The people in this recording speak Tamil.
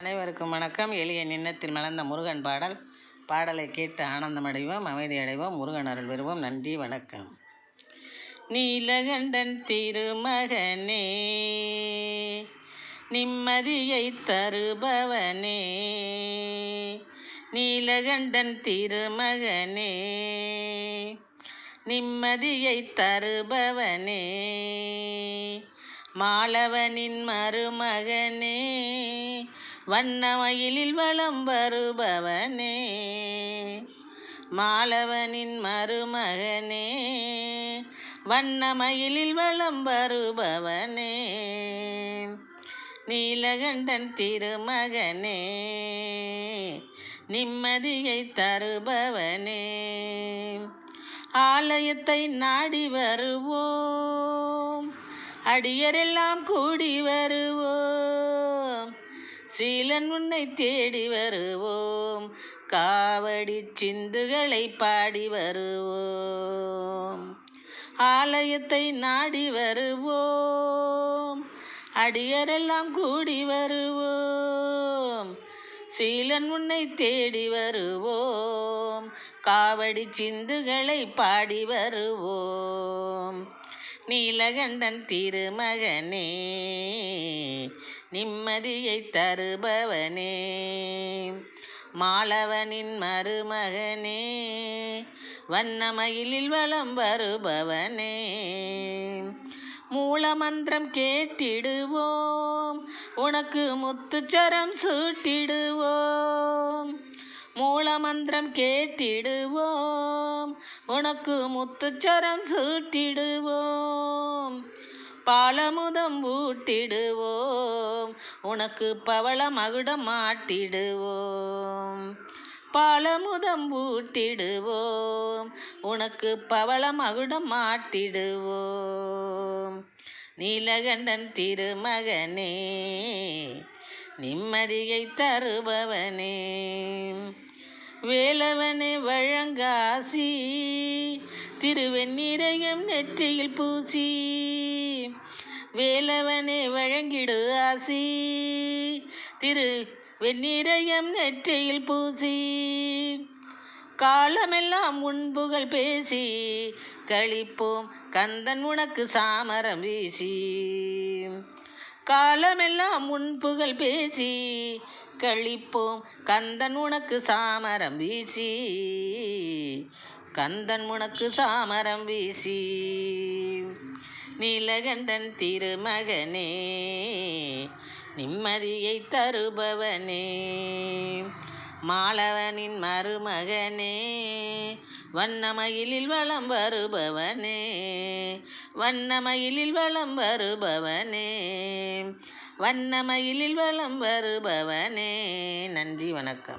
அனைவருக்கும் வணக்கம். எளிய நின்னத்தில் மலர்ந்த முருகன் பாடல். பாடலை கேட்டு ஆனந்தமடைவோம் அமைதி அடைவோம் முருகன் அருள் வருவோம் நன்றி வணக்கம். நீலகண்டன் திருமகனே நிம்மதியை தருபவனே நீலகண்டன் திருமகனே நிம்மதியை தருபவனே மாலவனின் மருமகனே வண்ணமயிலில் வளம் வருபவனே மாலவனின் மருமகனே வண்ணமயிலில் வளம் வருபவனே நீலகண்டன் திருமகனே நிம்மதியை தருபவனே. ஆலயத்தை நாடி வருவோம் அடியரெல்லாம் கூடி வருவோம். சீலன் உன்னை தேடி வருவோம். காவடி சிந்துகளை பாடி வருவோம். ஆலயத்தை நாடி வருவோம். அடியரெல்லாம் கூடி வருவோம். சீலன் உன்னை தேடி வருவோம். காவடி சிந்துகளை பாடி வருவோம். நீலகண்டன் திருமகனே நிம்மதியை தருபவனே. மாலவனின் மருமகனே வண்ணமயிலில் வளம் வருபவனே. மூலமந்திரம் கேட்டிடுவோம் உனக்கு முத்துச்சரம் சூட்டிடுவோம். மூலமந்திரம் கேட்டிடுவோம் உனக்கு முத்துச்சரம் சூட்டிடுவோம். பாலமுதம் ஊட்டிடுவோம். உனக்கு பவள மகுடம் மாட்டிடுவோம் பாலமுதம் ஊட்டிடுவோம். உனக்கு பவள மகுடம் மாட்டிடுவோம் நீலகண்டன் திருமகனே நிம்மதியை தருபவனே. வேலவனே வழங்காசி திருவெண்ணிரையம் நெற்றியில் பூசி வேலவனே வழங்கிடு ஆசி. திரு வெண்ணிரையம் நெற்றியில் பூசி காலமெல்லாம் உண்புகள் பேசி கழிப்போம் கந்தன் உனக்கு சாமரம் வீசி. காலமெல்லாம் உண்புகள் பேசி கழிப்போம் கந்தன் உனக்கு சாமரம் வீசி. கந்தன் முனக்கு சாமரம் வீசி. நீலகண்டன் திருமகனே நிம்மதியை தருபவனே. மாலவனின் மருமகனே வண்ணமயிலில் வளம் வருபவனே. வண்ணமயிலில் வளம் வருபவனே வண்ணமயிலில் வளம் வருபவனே. நன்றி வணக்கம்.